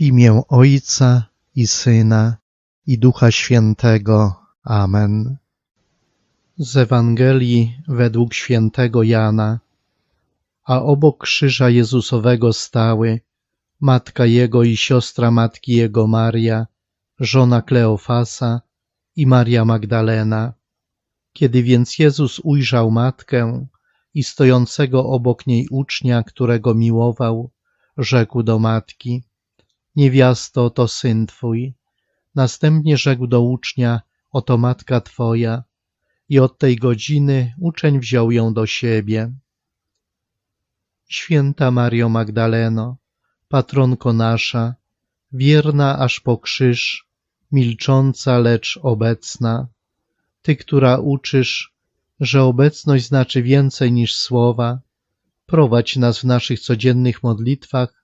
W imię Ojca i Syna i Ducha Świętego. Amen. Z Ewangelii według świętego Jana. A obok krzyża Jezusowego stały matka Jego i siostra matki Jego Maria, żona Kleofasa i Maria Magdalena. Kiedy więc Jezus ujrzał matkę i stojącego obok niej ucznia, którego miłował, rzekł do matki: Niewiasto, to syn twój. Następnie rzekł do ucznia: Oto matka twoja. I od tej godziny uczeń wziął ją do siebie. Święta Mario Magdaleno, patronko nasza, wierna aż po krzyż, milcząca, lecz obecna, Ty, która uczysz, że obecność znaczy więcej niż słowa, prowadź nas w naszych codziennych modlitwach,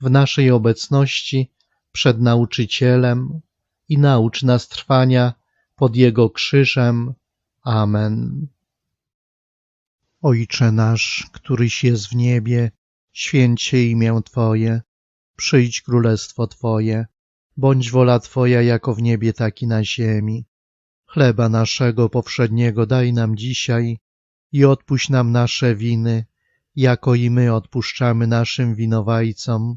w naszej obecności przed nauczycielem i naucz nas trwania pod Jego krzyżem. Amen. Ojcze nasz, któryś jest w niebie, święć się imię Twoje, przyjdź królestwo Twoje, bądź wola Twoja jako w niebie, tak i na ziemi. Chleba naszego powszedniego daj nam dzisiaj i odpuść nam nasze winy, jako i my odpuszczamy naszym winowajcom.